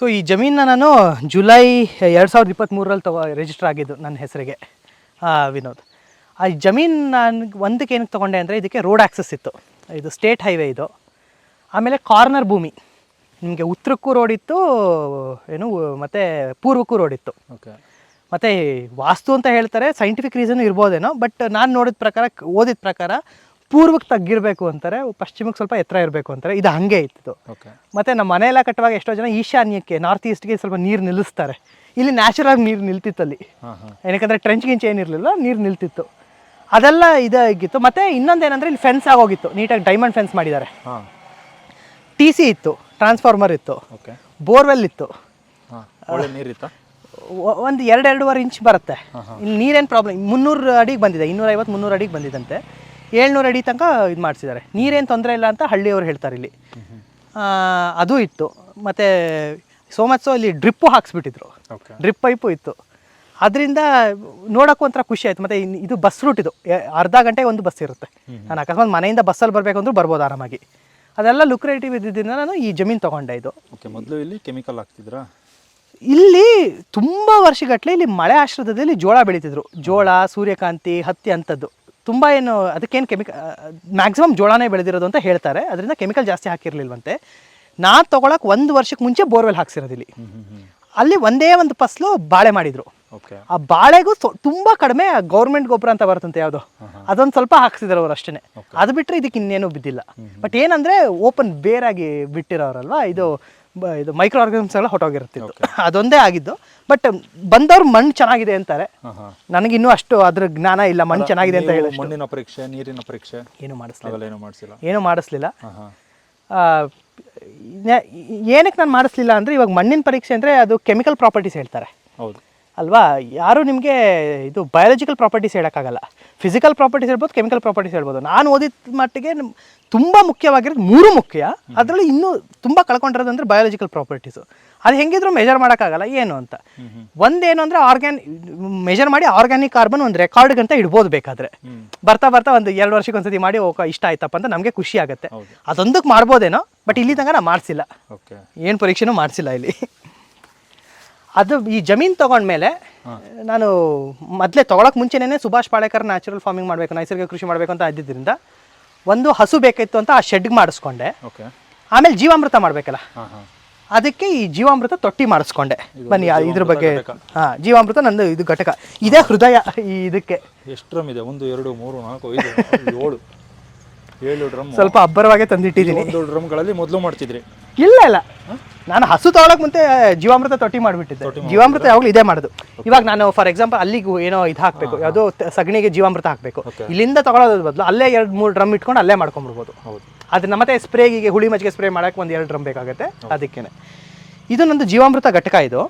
So ಈ ಜಮೀನನ್ನ ನಾನು July ಎರಡು ಸಾವಿರದ ಇಪ್ಪತ್ತ್ಮೂರಲ್ಲಿ ತಗೋ ರಿಜಿಸ್ಟರ್ ಆಗಿದ್ದು ನನ್ನ ಹೆಸರಿಗೆ ವಿನೋದ್. ಆ ಜಮೀನು ನಾನು ಒಂದಕ್ಕೆ ಏನಕ್ಕೆ ತೊಗೊಂಡೆ ಅಂದರೆ ಇದಕ್ಕೆ ರೋಡ್ ಆ್ಯಕ್ಸಸ್ ಇತ್ತು. ಇದು ಸ್ಟೇಟ್ ಹೈವೇ ಇದು. ಆಮೇಲೆ ಕಾರ್ನರ್ ಭೂಮಿ. ನಿಮಗೆ ಉತ್ತರಕ್ಕೂ ರೋಡ್ ಇತ್ತು ಏನು ಮತ್ತು ಪೂರ್ವಕ್ಕೂ ರೋಡ್ ಇತ್ತು. ಓಕೆ ಮತ್ತು ವಾಸ್ತು ಅಂತ ಹೇಳ್ತಾರೆ ಸೈಂಟಿಫಿಕ್ ರೀಸನ್ ಇರ್ಬೋದೇನೋ ಬಟ್ ನಾನು ನೋಡಿದ ಪ್ರಕಾರ ಓದಿದ ಪ್ರಕಾರ ಪೂರ್ವಕ್ಕೆ ತಗ್ಗಿರಬೇಕು ಅಂತಾರೆ ಪಶ್ಚಿಮಕ್ಕೆ ಸ್ವಲ್ಪ ಎತ್ತರ ಇರಬೇಕು ಅಂತಾರೆ. ಇದು ಹಾಗೆ ಇತ್ತು. ಮತ್ತು ನಮ್ಮ ಮನೆಯೆಲ್ಲ ಕಟ್ಟುವಾಗ ಎಷ್ಟೋ ಜನ ಈಶಾನ್ಯಕ್ಕೆ ನಾರ್ತ್ ಈಸ್ಟ್ಗೆ ಸ್ವಲ್ಪ ನೀರು ನಿಲ್ಲಿಸ್ತಾರೆ. ಇಲ್ಲಿ ನ್ಯಾಚುರಲ್ ನೀರು ನಿಲ್ತಿತ್ತು ಅಲ್ಲಿ. ಏನಕ್ಕೆ ಟ್ರೆಂಚ್ ಗಿಂಚ್ ಏನಿರಲಿಲ್ಲ ನೀರು ನಿಲ್ತಿತ್ತು. ಅದೆಲ್ಲ ಇದಾಗಿತ್ತು. ಮತ್ತು ಇನ್ನೊಂದೇನಂದ್ರೆ ಇಲ್ಲಿ ಫೆನ್ಸ್ ಆಗೋಗಿತ್ತು. ನೀಟಾಗಿ ಡೈಮಂಡ್ ಫೆನ್ಸ್ ಮಾಡಿದ್ದಾರೆ. ಟಿ ಸಿ ಇತ್ತು ಟ್ರಾನ್ಸ್ಫಾರ್ಮರ್ ಇತ್ತು. ಬೋರ್ವೆಲ್ ಇತ್ತು. ಒಂದು ಎರಡು ಎರಡೂವರೆ ಇಂಚ್ ಬರುತ್ತೆ. ಇಲ್ಲಿ ನೀರೇನು ಪ್ರಾಬ್ಲಮ್ ಮುನ್ನೂರು ಅಡಿಗೆ ಬಂದಿದೆ ಇನ್ನೂರೈವತ್ತು ಮುನ್ನೂರು ಅಡಿಗೆ ಬಂದಿದಂತೆ. ಏಳ್ನೂರು ಅಡಿ ತನಕ ಇದು ಮಾಡಿಸಿದ್ದಾರೆ. ನೀರೇನು ತೊಂದರೆ ಇಲ್ಲ ಅಂತ ಹಳ್ಳಿಯವರು ಹೇಳ್ತಾರೆ ಇಲ್ಲಿ. ಅದು ಇತ್ತು. ಮತ್ತು ಸೋ ಮಚ್ ಸೊ ಇಲ್ಲಿ ಡ್ರಿಪ್ಪು ಹಾಕ್ಸ್ಬಿಟ್ಟಿದ್ರು. ಡ್ರಿಪ್ ಪೈಪು ಇತ್ತು. ಅದರಿಂದ ನೋಡೋಕ್ಕೂ ಒಂಥರ ಖುಷಿ ಆಯ್ತು. ಮತ್ತು ಇದು ಬಸ್ ರೂಟ್ ಇದು. ಅರ್ಧ ಗಂಟೆಗೆ ಒಂದು ಬಸ್ ಇರುತ್ತೆ. ನಾನು ಅಕಸ್ಮಾತ್ ಮನೆಯಿಂದ ಬಸ್ಸಲ್ಲಿ ಬರಬೇಕು ಅಂದ್ರೂ ಬರ್ಬೋದು ಆರಾಮಾಗಿ. ಅದೆಲ್ಲ ಲುಕ್ರೇಟಿವ್ ಇದ್ದಿದ್ದರಿಂದ ನಾನು ಈ ಜಮೀನು ತೊಗೊಂಡೆ ಇದು. ಓಕೆ ಮೊದಲು ಇಲ್ಲಿ ಕೆಮಿಕಲ್ ಹಾಕ್ತಿದ್ರಾ? ಇಲ್ಲಿ ತುಂಬ ವರ್ಷಗಟ್ಟಲೆ ಇಲ್ಲಿ ಮಳೆ ಆಶ್ರಿತದಲ್ಲಿ ಜೋಳ ಬೆಳೀತಿದ್ರು. ಜೋಳ ಸೂರ್ಯಕಾಂತಿ ಹತ್ತಿ ಅಂಥದ್ದು. ತುಂಬ ಏನು ಅದಕ್ಕೇನು ಕೆಮಿಕಲ್ ಮ್ಯಾಕ್ಸಿಮಮ್ ಜೋಳನೇ ಬೆಳೆದಿರೋದು ಅಂತ ಹೇಳ್ತಾರೆ. ಅದರಿಂದ ಕೆಮಿಕಲ್ ಜಾಸ್ತಿ ಹಾಕಿರಲಿಲ್ವಂತೆ. ನಾನು ತೊಗೊಳಕ್ಕೆ ಒಂದು ವರ್ಷಕ್ಕೆ ಮುಂಚೆ ಬೋರ್ವೆಲ್ ಹಾಕ್ಸಿರೋದು ಇಲ್ಲಿ. ಹ್ಞೂ ಹ್ಞೂ ಹ್ಞೂ ಅಲ್ಲಿ ಒಂದೇ ಒಂದು ಫಸಲು ಬಾಳೆ ಮಾಡಿದ್ರು. ಆ ಬಾಳೆಗೂ ತುಂಬ ಕಡಿಮೆ ಗೌರ್ಮೆಂಟ್ ಗೊಬ್ಬರ ಅಂತ ಬರುತ್ತಂತೆ ಯಾವುದು. ಅದೊಂದು ಸ್ವಲ್ಪ ಹಾಕ್ಸಿದ್ರು ಅವ್ರು ಅಷ್ಟೇ ಅದು ಬಿಟ್ಟರೆ ಇದಕ್ಕೆ ಇನ್ನೇನು ಬಿದ್ದಿಲ್ಲ ಬಟ್ ಏನಂದರೆ ಓಪನ್ ಬೇರಾಗಿ ಬಿಟ್ಟಿರೋರಲ್ವಾ? ಇದು ಬ- ಇದು ಮೈಕ್ರೋ ಆರ್ಗನಿಮ್ಸ್ ಎಲ್ಲ ಹೊಟ್ಟೋಗಿರುತ್ತೆ ಅದೊಂದೇ ಆಗಿದ್ದು. ಬಟ್ ಬಂದವ್ರು ಮಣ್ಣು ಚೆನ್ನಾಗಿದೆ ಅಂತಾರೆ. ನನಗೆ ಇನ್ನೂ ನನಗಿನ್ನೂ ಅಷ್ಟು ಅದ್ರ ಜ್ಞಾನ ಇಲ್ಲ ಮಣ್ಣು ಚೆನ್ನಾಗಿದೆ ಅಂತ ಹೇಳಿ ಮಣ್ಣಿನ ಪರೀಕ್ಷೆ ನೀರಿನ ಪರೀಕ್ಷೆ? ಏನು ಮಾಡಿಸ್ಲಿಲ್ಲ. ಏನು ಏನೂ ಮಾಡಿಸಿಲ್ಲ ಏನೂ ಮಾಡಿಸ್ಲಿಲ್ಲ. ಏನಕ್ಕೆ ನಾನು ಮಾಡಿಸ್ಲಿಲ್ಲ ಅಂದರೆ ಇವಾಗ ಮಣ್ಣಿನ ಪರೀಕ್ಷೆ ಅಂದರೆ ಅದು ಕೆಮಿಕಲ್ ಪ್ರಾಪರ್ಟೀಸ್ ಹೇಳ್ತಾರೆ. ಹೌದು. ಅಲ್ವಾ? ಯಾರು ನಿಮಗೆ ಇದು ಬಯಾಲಜಿಕಲ್ ಪ್ರಾಪರ್ಟೀಸ್ ಹೇಳೋಕ್ಕಾಗಲ್ಲ. ಫಿಸಿಕಲ್ ಪ್ರಾಪರ್ಟೀಸ್ ಹೇಳ್ಬೋದು ಕೆಮಿಕಲ್ ಪ್ರಾಪರ್ಟೀಸ್ ಹೇಳ್ಬೋದು. ನಾನು ಓದಿದ ಮಟ್ಟಿಗೆ ತುಂಬ ಮುಖ್ಯವಾಗಿರೋದು ಮೂರು ಮುಖ್ಯ. ಅದರಲ್ಲಿ ಇನ್ನೂ ತುಂಬ ಕಳ್ಕೊಂಡಿರೋದು ಅಂದರೆ ಬಯಾಲಜಿಕಲ್ ಪ್ರಾಪರ್ಟೀಸು ಅದು ಹೆಂಗಿದ್ರು ಮೆಜರ್ ಮಾಡೋಕ್ಕಾಗಲ್ಲ ಏನು ಅಂತ. ಒಂದೇನು ಅಂದರೆ ಆರ್ಗ್ಯಾನ್ ಮೆಜರ್ ಮಾಡಿ ಆರ್ಗ್ಯಾನಿಕ್ ಕಾರ್ಬನ್ ಒಂದು ರೆಕಾರ್ಡ್ಗೆ ಅಂತ ಇಡ್ಬೋದು ಬೇಕಾದ್ರೆ. ಬರ್ತಾ ಬರ್ತಾ ಒಂದು ಎರಡು ವರ್ಷಕ್ಕೆ ಒಂದ್ಸತಿ ಮಾಡಿ ಓಕೆ ಇಷ್ಟ ಆಯ್ತಪ್ಪ ಅಂತ ನಮಗೆ ಖುಷಿ ಆಗುತ್ತೆ. ಅದೊಂದಕ್ಕೆ ಮಾಡ್ಬೋದೇನೋ ಬಟ್ ಇಲ್ಲಿ ತನಕ ನಾನು ಮಾಡಿಸಿಲ್ಲ. ಏನು ಪರೀಕ್ಷೆನೂ ಮಾಡಿಸಿಲ್ಲ ಇಲ್ಲಿ. ಅದು ಈ ಜಮೀನು ತಗೊಂಡ್ಮೇಲೆ ನಾನು ಮೊದಲೇ ತೊಗೊಳಕ್ಕೆ ಮುಂಚೆನೇ ಸುಭಾಷ್ ಪಾಳೇಕರ್ ನ್ಯಾಚುರಲ್ ಫಾರ್ಮಿಂಗ್ ಮಾಡಬೇಕು ನೈಸರ್ಗಿಕ ಕೃಷಿ ಮಾಡಬೇಕು ಅಂತ ಇದ್ದಿದ್ದರಿಂದ ಒಂದು ಹಸು ಬೇಕಿತ್ತು ಅಂತ ಆ ಶೆಡ್ಗೆ ಮಾಡಿಸ್ಕೊಂಡೆ. ಓಕೆ. ಆಮೇಲೆ ಜೀವಾಮೃತ ಮಾಡಬೇಕಲ್ಲ? ಅದಕ್ಕೆ ಈ ಜೀವಾಮೃತ ತೊಟ್ಟಿ ಮಾಡಿಸ್ಕೊಂಡೆ. ಬನ್ನಿ ಇದ್ರ ಬಗ್ಗೆ. ಹಾ ಜೀವಾಮೃತ ನಂದು ಇದು ಘಟಕ. ಇದೇ ಹೃದಯ ಈ ಇದಕ್ಕೆ. ಎಷ್ಟು ಡ್ರಮ್ ಇದೆ? ಒಂದು ಎರಡು ಮೂರು ನಾಲ್ಕು ಐದು ಏಳು. ಏಳು ಡ್ರಮ್ ಸ್ವಲ್ಪ ಅಬ್ಬರವಾಗೇ ತಂದಿಟ್ಟಿದ್ದೀನಿ. ಒಂದು ಡ್ರಮ್ಗಳಲ್ಲಿ ಮೊದಲು ಮಾಡ್ತಿದ್ರಿ. ಇಲ್ಲ ಇಲ್ಲ. ನಾನು ಹಸು ತಗೊಳಕ್ ಮುಂದೆ ಜೀವಾಮೃತ ತೊಟ್ಟಿ ಮಾಡಿಬಿಟ್ಟಿದ್ದೆ. ಜೀವಾಮೃತ ಯಾವಾಗಲೂ ಇದೇ ಮಾಡೋದು. ಇವಾಗ ನಾನು ಫಾರ್ ಎಕ್ಸಾಂಪಲ್ ಅಲ್ಲಿಗೆ ಏನೋ ಇದು ಹಾಕಬೇಕು. ಯಾವುದೋ ಸಗಣಿಗೆ ಜೀವಾಮೃತ ಹಾಕಬೇಕು. ಇಲ್ಲಿಂದ ತಗೊಳೋದ್ರ ಬದಲು ಅಲ್ಲೇ ಎರಡು ಮೂರು ಡ್ರಮ್ ಇಟ್ಕೊಂಡು ಅಲ್ಲೇ ಮಾಡ್ಕೊಂಡ್ಬಿಡ್ಬೋದು. ಹೌದು. ಅದನ್ನ ಮತ್ತೆ ಸ್ಪ್ರೇಗೆ ಹುಳಿ ಮಜ್ಜಿಗೆ ಸ್ಪ್ರೇ ಮಾಡಕ್ಕೆ ಒಂದು ಎರಡು ಡ್ರಮ್ ಬೇಕಾಗುತ್ತೆ. ಅದಕ್ಕೇನೆ. ಇದು ನಂದು ಜೀವಾಮೃತ ಘಟಕ ಇದು.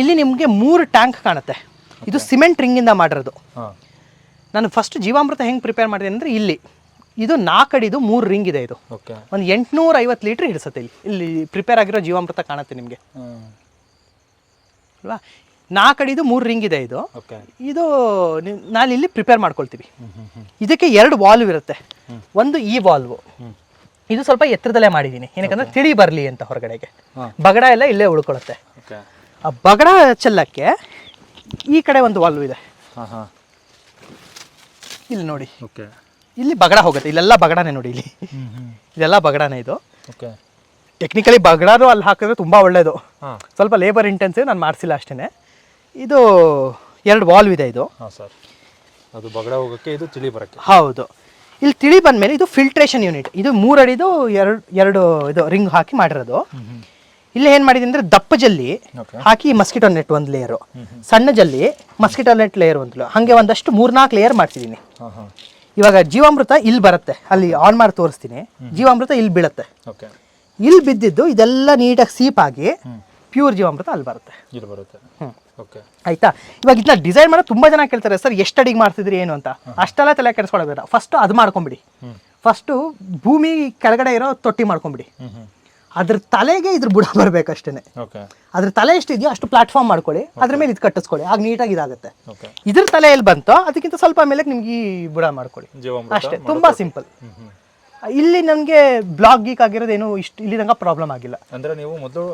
ಇಲ್ಲಿ ನಿಮಗೆ ಮೂರು ಟ್ಯಾಂಕ್ ಕಾಣುತ್ತೆ. ಇದು ಸಿಮೆಂಟ್ ರಿಂಗಿಂದ ಮಾಡಿರೋದು. ನಾನು ಫಸ್ಟ್ ಜೀವಾಮೃತ ಹೆಂಗೆ ಪ್ರಿಪೇರ್ ಮಾಡಿದೆ ಅಂದರೆ ಇಲ್ಲಿ. ಇದು ನಾಲ್ಕಡಿದು ಮೂರು ರಿಂಗ್ ಇದೆ ಇದು. ಓಕೆ ಒಂದು ಎಂಟುನೂರ ಐವತ್ತು ಲೀಟ್ರ್ ಹಿಡಿಸುತ್ತೆ ಇಲ್ಲಿ. ಇಲ್ಲಿ ಪ್ರಿಪೇರ್ ಆಗಿರೋ ಜೀವಾಮೃತ ಕಾಣುತ್ತೆ ನಿಮಗೆ. ಅಲ್ವಾ? ನಾಲ್ಕಡಿದು ಮೂರು ರಿಂಗ್ ಇದೆ ಇದು. ಓಕೆ ಇದು ನಾನು ಇಲ್ಲಿ ಪ್ರಿಪೇರ್ ಮಾಡ್ಕೊಳ್ತೀವಿ. ಇದಕ್ಕೆ ಎರಡು ವಾಲ್ವ್ ಇರುತ್ತೆ. ಒಂದು ಈ ವಾಲ್ವ್ ಇದು ಸ್ವಲ್ಪ ಎತ್ತರದಲ್ಲೇ ಮಾಡಿದ್ದೀನಿ ಏನಕ್ಕಂದ್ರೆ ತಿಳಿ ಬರಲಿ ಅಂತ ಹೊರಗಡೆಗೆ. ಬಗಡ ಎಲ್ಲ ಇಲ್ಲೇ ಉಳ್ಕೊಳ್ಳುತ್ತೆ ಓಕೆ ಆ ಬಗಡ ಚೆಲ್ಲಕ್ಕೆ ಈ ಕಡೆ ಒಂದು ವಾಲ್ವ್ ಇದೆ. ಇಲ್ಲಿ ನೋಡಿ. ಓಕೆ ಇಲ್ಲಿ ಬಗಡ ಹೋಗುತ್ತೆ. ಇಲ್ಲೆಲ್ಲ ಬಗಡನೇ ನೋಡಿ ಇಲ್ಲಿ. ಇಲ್ಲೆಲ್ಲ ಇದೆಲ್ಲ ಬಗಡನೇ ಇದು. ಓಕೆ ಟೆಕ್ನಿಕಲಿ ಬಗಡಾನು ಅಲ್ಲಿ ಹಾಕಿದ್ರೆ ತುಂಬ ಒಳ್ಳೆಯದು ಸ್ವಲ್ಪ ಲೇಬರ್ ಇಂಟೆನ್ಸಿವ್ ನಾನು ಮಾಡಿಸಿಲ್ಲ ಅಷ್ಟೇ ಇದು ಎರಡು ವಾಲ್ವ್ ಇದೆ ಇದು. ಸರ್ ಅದು ಬಗಡ ಹೋಗೋಕ್ಕೆ ಇದು ತಿಳಿ ಬರೋಕ್ಕೆ. ಹೌದು. ಇಲ್ಲಿ ತಿಳಿ ಬಂದಮೇಲೆ ಇದು ಫಿಲ್ಟ್ರೇಷನ್ ಯೂನಿಟ್ ಇದು ಮೂರಡಿದು ಅಡಿದು ಎರಡು ಎರಡು ಇದು ರಿಂಗ್ ಹಾಕಿ ಮಾಡಿರೋದು. ಇಲ್ಲಿ ಏನು ಮಾಡಿದೆ ಅಂದರೆ ದಪ್ಪ ಜಲ್ಲಿ ಹಾಕಿ ಮಸ್ಕಿಟೋ ನೆಟ್ ಒಂದು ಲೇಯರು ಸಣ್ಣ ಜಲ್ಲಿ ಮಸ್ಕಿಟೋ ನೆಟ್ ಲೇಯರ್ ಒಂದು ಹಾಗೆ ಒಂದಷ್ಟು ಮೂರ್ನಾಲ್ಕು ಲೇಯರ್ ಮಾಡ್ತಿದ್ದೀನಿ ಇವಾಗ ಜೀವಾಮೃತ ಇಲ್ಲಿ ಬರುತ್ತೆ. ಅಲ್ಲಿ ಆನ್ ಮಾಡಿ ತೋರಿಸ್ತೀನಿ. ಜೀವಾಮೃತ ಇಲ್ಲಿ ಬೀಳುತ್ತೆ. ಇಲ್ಲಿ ಬಿದ್ದಿದ್ದು ಇದೆಲ್ಲ ನೀಟಾಗಿ ಸೀಪ್ ಆಗಿ ಪ್ಯೂರ್ ಜೀವಾಮೃತ ಅಲ್ಲಿ ಬರುತ್ತೆ. ಇಲ್ಲಿ ಬರುತ್ತೆ. ಓಕೆ ಆಯ್ತಾ? ಇವಾಗ ಇದನ್ನ ಡಿಸೈನ್ ಮಾಡೋದು ತುಂಬಾ ಜನ ಕೇಳ್ತಾರೆ ಸರ್ ಎಷ್ಟು ಅಡಿಗೆ ಮಾಡ್ತಿದ್ರಿ ಏನು ಅಂತ? ಅಷ್ಟೆಲ್ಲ ತಲೆ ಕೆಡಿಸ್ಕೊಳ್ಬೇಡ ಫಸ್ಟ್ ಅದು ಮಾಡ್ಕೊಂಬಿಡಿ. ಫಸ್ಟು ಭೂಮಿ ಕೆಳಗಡೆ ಇರೋ ತೊಟ್ಟಿ ಮಾಡ್ಕೊಂಬಿಡಿ. ಅದ್ರ ತಲೆಗೆ ಇದ್ರ ಬುಡ ಬರ್ಬೇಕಷ್ಟೇ ಓಕೆ ಅದ್ರ ತಲೆ ಎಷ್ಟಿದೆಯೋ ಅಷ್ಟು ಪ್ಲಾಟ್ಫಾರ್ಮ್ ಮಾಡ್ಕೊಳ್ಳಿ ಅದ್ರ ಮೇಲೆ ಇದು ಕಟ್ಟಿಸ್ಕೊಳ್ಳಿ. ಆಗ ನೀಟಾಗಿ ಇದಾಗುತ್ತೆ. ಇದ್ರ ತಲೆ ಎಲ್ಲಿ ಬಂತೋ ಅದಕ್ಕಿಂತ ಸ್ವಲ್ಪ ಮೇಲೆ ನಿಮ್ಗೆ ಈ ಬುಡ ಮಾಡ್ಕೊಳ್ಳಿ. ಅಷ್ಟೇ ತುಂಬಾ ಸಿಂಪಲ್ ಇಲ್ಲಿ ನನಗೆ ಬ್ಲಾಕ್ ಗೀಕ್ ಆಗಿರೋದು ಏನು ಇಷ್ಟು ಇಲ್ಲಿ ತನಕ ಪ್ರಾಬ್ಲಮ್ ಆಗಿಲ್ಲ. ಅಂದ್ರೆ ನೀವು ಮೊದಲು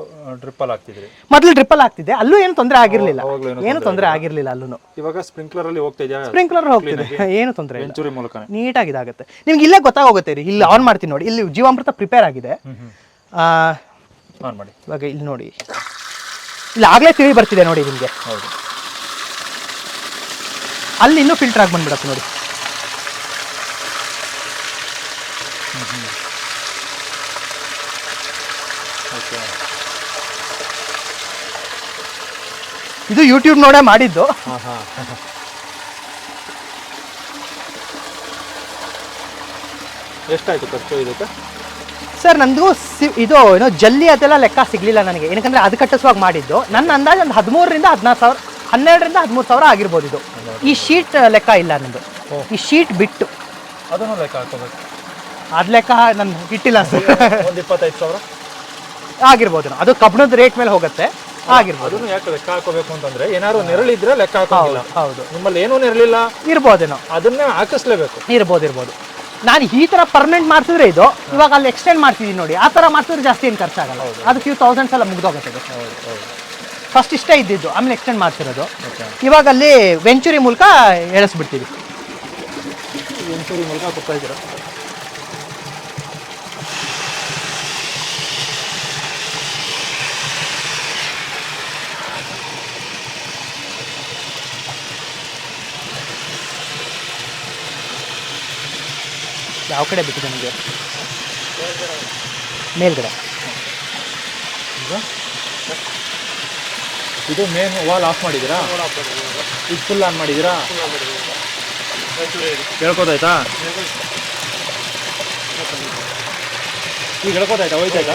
ಡ್ರಿಪ್ಪಲ್ ಹಾಕ್ತಿದ್ರಿ. ಮೊದಲು ಟ್ರಿಪಲ್ ಆಗ್ತಿದೆ ಅಲ್ಲೂ ಏನು ತೊಂದರೆ ಆಗಿರಲಿಲ್ಲ. ಏನು ತೊಂದರೆ ಆಗಿರಲಿಲ್ಲ. ಅಲ್ಲೂ ಇವಾಗ ಸ್ಪ್ರಿಂಕ್ಲರ್ ಅಲ್ಲಿ ಹೋಗ್ತಾ ಇದೆಯಾ? ಸ್ಪ್ರಿಂಕ್ಲರ್ ಹೋಗ್ತಿದೆ. ಏನು ತೊಂದರೆ ಇಲ್ಲ. ಮೂಲಕನೇ. ನೀಟಾಗಿ ಇದಾಗುತ್ತೆ. ನಿಮ್ಗೆ ಇಲ್ಲೇ ಗೊತ್ತಾಗೋಗುತ್ತೆ ರೀ ಇಲ್ಲಿ ಆನ್ ಮಾಡ್ತೀನಿ ನೋಡಿ. ಇಲ್ಲಿ ಜೀವಾಮೃತ ಪ್ರಿಪೇರ್ ಆಗಿದೆ. ಆನ್ ಮಾಡಿ ಇವಾಗ ಇಲ್ಲಿ ನೋಡಿ. ಇಲ್ಲಿ ಆಗಲೇ ತಿಳಿ ಬರ್ತಿದೆ ನೋಡಿ ನಿಮಗೆ. ಹೌದು. ಅಲ್ಲಿ ಇನ್ನೂ ಫಿಲ್ಟರ್ ಆಗಿ ಬಂದ್ಬಿಡತ್ತೆ ನೋಡಿ. ಇದು ಯೂಟ್ಯೂಬ್ ನೋಡೇ ಮಾಡಿದ್ದು. ಎಷ್ಟಾಯ್ತು ಖರ್ಚು ಇದಕ್ಕೆ? ಸರ್ ನಂದು ಸಿ ಇದು ಏನೋ ಜಲ್ಲಿ ಅದೆಲ್ಲ ಲೆಕ್ಕ ಸಿಗಲಿಲ್ಲ ನನಗೆ. ಏನಕ್ಕಂದ್ರೆ ಅದು ಕಟ್ಟಿಸುವಾಗ ಮಾಡಿದ್ದು. ನನ್ನ ಅಂದಾಜು ಒಂದು ಹದಿಮೂರರಿಂದ ಹದಿನಾರು ಸಾವಿರ ಹನ್ನೆರಡರಿಂದ ಹದಿಮೂರು ಸಾವಿರ ಆಗಿರ್ಬೋದು ಇದು. ಈ ಶೀಟ್ ಲೆಕ್ಕ ಇಲ್ಲ ನಂದು. ಈ ಶೀಟ್ ಬಿಟ್ಟು. ಅದನ್ನು ಲೆಕ್ಕ ಹಾಕೋಬೇಕು ಅದು ಲೆಕ್ಕ ನಾನು ಇಟ್ಟಿಲ್ಲ ಸರ್. ಒಂದು ಇಪ್ಪತ್ತೈದು ಸಾವಿರ? ಆಗಿರ್ಬೋದು ಅದು ಕಬ್ಬಣದ ರೇಟ್ ಮೇಲೆ ಹೋಗುತ್ತೆ. ಆಗಿರ್ಬೋದು. ಅದನ್ನು ಯಾಕೆ ಲೆಕ್ಕ ಹಾಕೋಬೇಕು ಅಂತಂದ್ರೆ ಏನಾದ್ರು ನೆರಳಿದ್ರೆ ಲೆಕ್ಕ ಹಾಕೋಲ್ಲ ಹೌದು ನಿಮ್ಮಲ್ಲಿ ಏನೂ ನೆರಳಿಲ್ಲ. ಇರ್ಬೋದೇನೋ ಅದನ್ನೇ ಹಾಕಿಸ್ಲೇಬೇಕು. ಇರ್ಬೋದು ಇರ್ಬೋದು. ನಾನು ಈ ಥರ ಪರ್ಮನೆಂಟ್ ಮಾಡಿಸಿದ್ರೆ ಇದು ಇವಾಗ ಅಲ್ಲಿ ಎಕ್ಸ್ಟೆಂಡ್ ಮಾಡ್ತಿದ್ದೀನಿ ನೋಡಿ. ಆ ಥರ ಮಾಡಿಸಿದ್ರೆ ಜಾಸ್ತಿ ಏನು ಖರ್ಚಾಗಲ್ಲ. ಅದು ಫ್ಯೂ ತೌಸಂಡ್ಸ್ ಎಲ್ಲ ಮುಗ್ದೋಗುತ್ತೆ ಫಸ್ಟ್ ಇಷ್ಟೇ ಇದ್ದಿದ್ದು ಆಮೇಲೆ ಎಕ್ಸ್ಟೆಂಡ್ ಮಾಡ್ತಿರೋದು ಇವಾಗ ಅಲ್ಲಿ ವೆಂಚುರಿ ಮೂಲಕ ಎಳಿಸ್ಬಿಡ್ತೀವಿ. ವೆಂಚೂರಿ ಮೂಲಕ ಕೊಡ್ತಾ ಯಾವ ಕಡೆ ಬಿಟ್ಟಿದೆ ನನಗೆ ಮೇಲ್ಗಡೆ. ಇದು ಮೇನ್ ವಾಲ್ ಆಫ್ ಮಾಡಿದ್ದೀರಾ? ಇದು ಫುಲ್ ಆನ್ ಮಾಡಿದ್ದೀರಾ? ಹೇಳ್ಕೋದಾಯ್ತಾ ಈಗ ಹೇಳ್ಕೋದಾಯ್ತಾ ಹೋಯ್ತಾಯ್ತಾ?